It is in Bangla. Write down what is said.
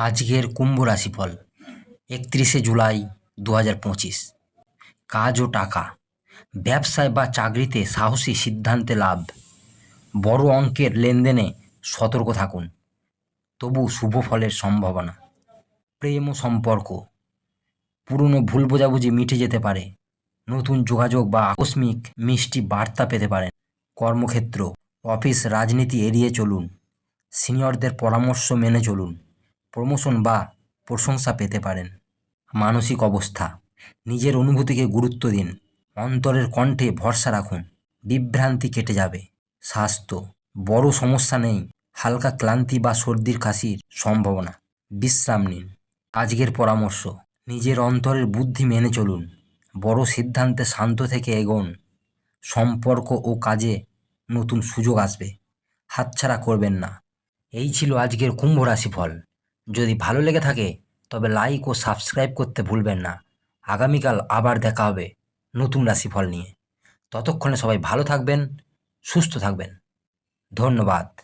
আজকের কুম্ভ রাশিফল, একত্রিশে জুলাই দু হাজার পঁচিশ। কাজ ও টাকা, ব্যবসায় বা চাকরিতে সাহসী সিদ্ধান্তে লাভ। বড় অঙ্কের লেনদেনে সতর্ক থাকুন। তবু শুভ ফলের সম্ভাবনা। প্রেম ও সম্পর্ক, পুরনো ভুল বোঝাবুঝি মিটে যেতে পারে। নতুন যোগাযোগ বা আকস্মিক মিষ্টি বার্তা পেতে পারেন। কর্মক্ষেত্র, অফিস, রাজনীতি এড়িয়ে চলুন। সিনিয়রদের পরামর্শ মেনে চলুন। প্রমোশন বা প্রশংসা পেতে পারেন। মানসিক অবস্থা, নিজের অনুভূতিকে গুরুত্ব দিন, অন্তরের কণ্ঠে ভরসা রাখুন, বিভ্রান্তি কেটে যাবে, স্বাস্থ্য, বড় সমস্যা নেই, হালকা ক্লান্তি বা সর্দির কাশির সম্ভাবনা, বিশ্রাম নিন, আজকের পরামর্শ, নিজের অন্তরের বুদ্ধি মেনে চলুন, বড় সিদ্ধান্তে শান্ত থেকে এগোন, সম্পর্ক ও কাজে নতুন সুযোগ আসবে, হাতছাড়া করবেন না, এই ছিল আজকের কুম্ভ রাশিফল। যদি ভালো লেগে থাকে, তবে লাইক ও সাবস্ক্রাইব করতে ভুলবেন না। আগামীকাল আবার দেখা হবে নতুন রাশিফল নিয়ে। ততক্ষণে সবাই ভালো থাকবেন, সুস্থ থাকবেন। ধন্যবাদ।